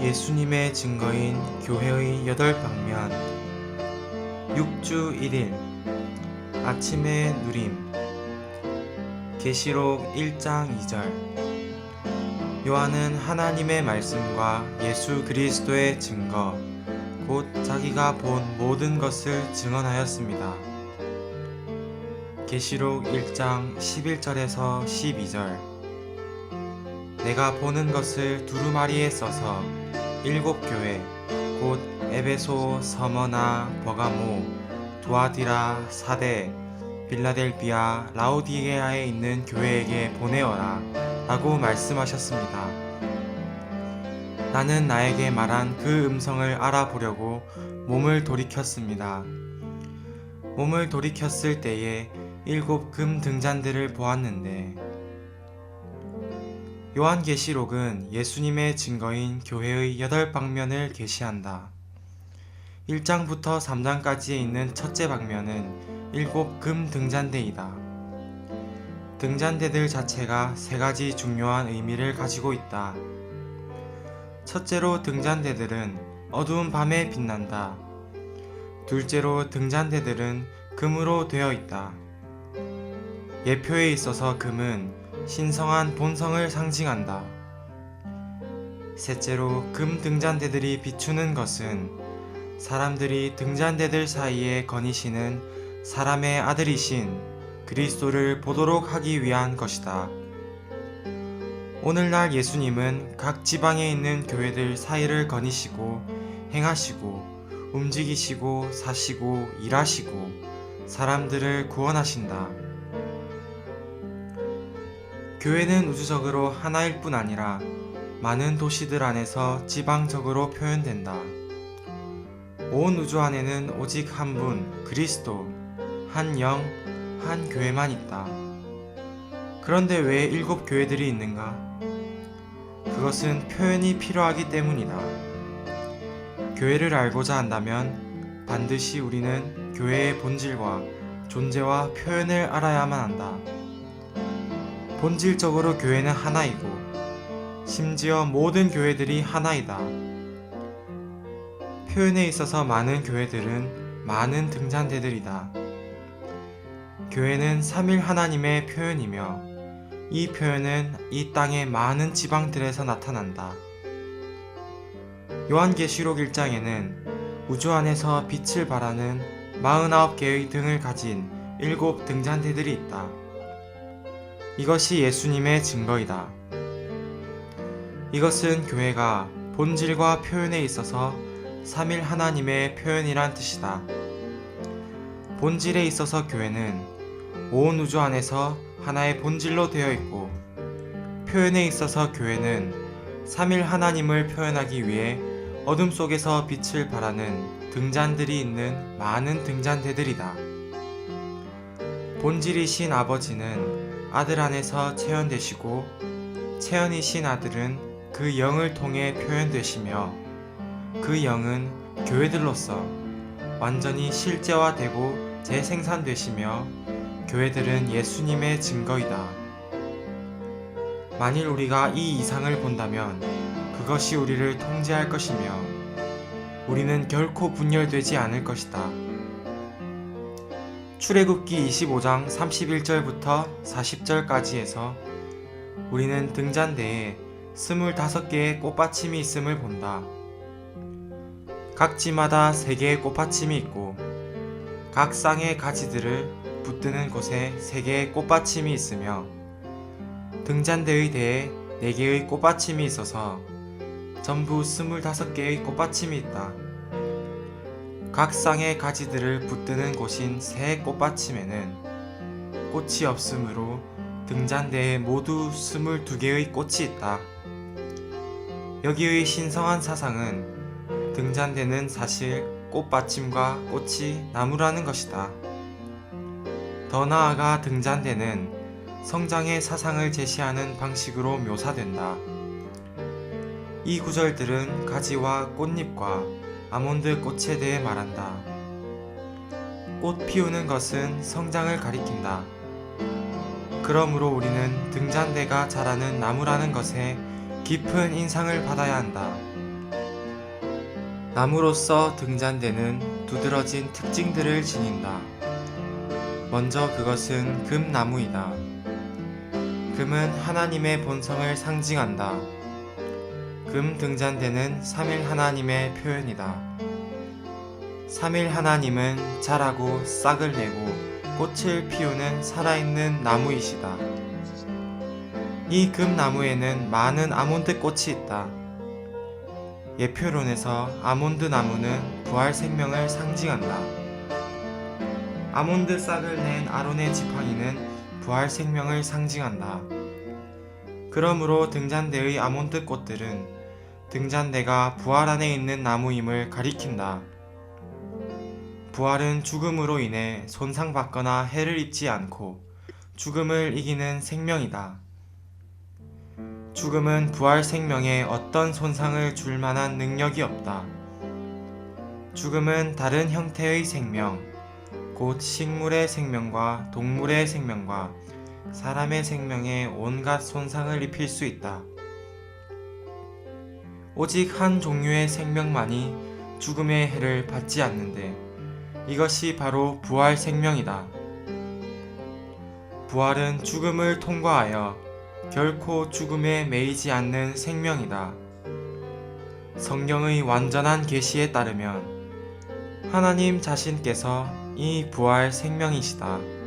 예수님의 증거인 교회의 여덟 방면. 6주 1일. 아침의 누림. 계시록 1장 2절. 요한은 하나님의 말씀과 예수 그리스도의 증거 곧 자기가 본 모든 것을 증언하였습니다. 계시록 1장 11절에서 12절. 내가 보는 것을 두루마리에 써서 일곱 교회 곧 에베소, 서머나, 버가모, 두아디라, 사대, 빌라델비아, 라우디게아에 있는 교회에게 보내어라 라고 말씀하셨습니다. 나는 나에게 말한 그 음성을 알아보려고 몸을 돌이켰습니다. 몸을 돌이켰을 때에 일곱 금 등잔들을 보았는데 요한계시록은 예수님의 증거인 교회의 여덟 방면을 계시한다. 1장부터 3장까지에 있는 첫째 방면은 일곱 금 등잔대이다. 등잔대들 자체가 세 가지 중요한 의미를 가지고 있다. 첫째로 등잔대들은 어두운 밤에 빛난다. 둘째로 등잔대들은 금으로 되어 있다. 예표에 있어서 금은 신성한 본성을 상징한다. 셋째로 금 등잔대들이 비추는 것은 사람들이 등잔대들 사이에 거니시는 사람의 아들이신 그리스도를 보도록 하기 위한 것이다. 오늘날 예수님은 각 지방에 있는 교회들 사이를 거니시고 행하시고 움직이시고 사시고 일하시고 사람들을 구원하신다. 교회는 우주적으로 하나일 뿐 아니라 많은 도시들 안에서 지방적으로 표현된다. 온 우주 안에는 오직 한 분, 그리스도, 한 영, 한 교회만 있다. 그런데 왜 일곱 교회들이 있는가? 그것은 표현이 필요하기 때문이다. 교회를 알고자 한다면 반드시 우리는 교회의 본질과 존재와 표현을 알아야만 한다. 본질적으로 교회는 하나이고 심지어 모든 교회들이 하나이다. 표현에 있어서 많은 교회들은 많은 등잔대들이다. 교회는 삼일 하나님의 표현이며 이 표현은 이 땅의 많은 지방들에서 나타난다. 요한계시록 1장에는 우주 안에서 빛을 발하는 49개의 등을 가진 일곱 등잔대들이 있다. 이것이 예수님의 증거이다. 이것은 교회가 본질과 표현에 있어서 삼일 하나님의 표현이란 뜻이다. 본질에 있어서 교회는 온 우주 안에서 하나의 본질로 되어 있고 표현에 있어서 교회는 삼일 하나님을 표현하기 위해 어둠 속에서 빛을 발하는 등잔들이 있는 많은 등잔대들이다. 본질이신 아버지는 아들 안에서 체현되시고 체현이신 아들은 그 영을 통해 표현되시며 그 영은 교회들로서 완전히 실제화되고 재생산되시며 교회들은 예수님의 증거이다. 만일 우리가 이 이상을 본다면 그것이 우리를 통제할 것이며 우리는 결코 분열되지 않을 것이다. 출애굽기 25장 31절부터 40절까지에서 우리는 등잔대에 25개의 꽃받침이 있음을 본다. 각 지마다 3개의 꽃받침이 있고 각 쌍의 가지들을 붙드는 곳에 3개의 꽃받침이 있으며 등잔대의 대에 4개의 꽃받침이 있어서 전부 25개의 꽃받침이 있다. 각 쌍의 가지들을 붙드는 곳인 새 꽃받침에는 꽃이 없으므로 등잔대에 모두 22개의 꽃이 있다. 여기의 신성한 사상은 등잔대는 사실 꽃받침과 꽃이 나무라는 것이다. 더 나아가 등잔대는 성장의 사상을 제시하는 방식으로 묘사된다. 이 구절들은 가지와 꽃잎과 아몬드 꽃에 대해 말한다. 꽃 피우는 것은 성장을 가리킨다. 그러므로 우리는 등잔대가 자라는 나무라는 것에 깊은 인상을 받아야 한다. 나무로서 등잔대는 두드러진 특징들을 지닌다. 먼저 그것은 금나무이다. 금은 하나님의 본성을 상징한다. 금 등잔대는 삼일 하나님의 표현이다. 삼일 하나님은 자라고 싹을 내고 꽃을 피우는 살아있는 나무이시다. 이 금나무에는 많은 아몬드 꽃이 있다. 예표론에서 아몬드 나무는 부활 생명을 상징한다. 아몬드 싹을 낸 아론의 지팡이는 부활 생명을 상징한다. 그러므로 등잔대의 아몬드 꽃들은 등잔대가 부활 안에 있는 나무임을 가리킨다. 부활은 죽음으로 인해 손상받거나 해를 입지 않고 죽음을 이기는 생명이다. 죽음은 부활 생명에 어떤 손상을 줄 만한 능력이 없다. 죽음은 다른 형태의 생명, 곧 식물의 생명과 동물의 생명과 사람의 생명에 온갖 손상을 입힐 수 있다. 오직 한 종류의 생명만이 죽음의 해를 받지 않는데 이것이 바로 부활 생명이다. 부활은 죽음을 통과하여 결코 죽음에 매이지 않는 생명이다. 성경의 완전한 계시에 따르면 하나님 자신께서 이 부활 생명이시다.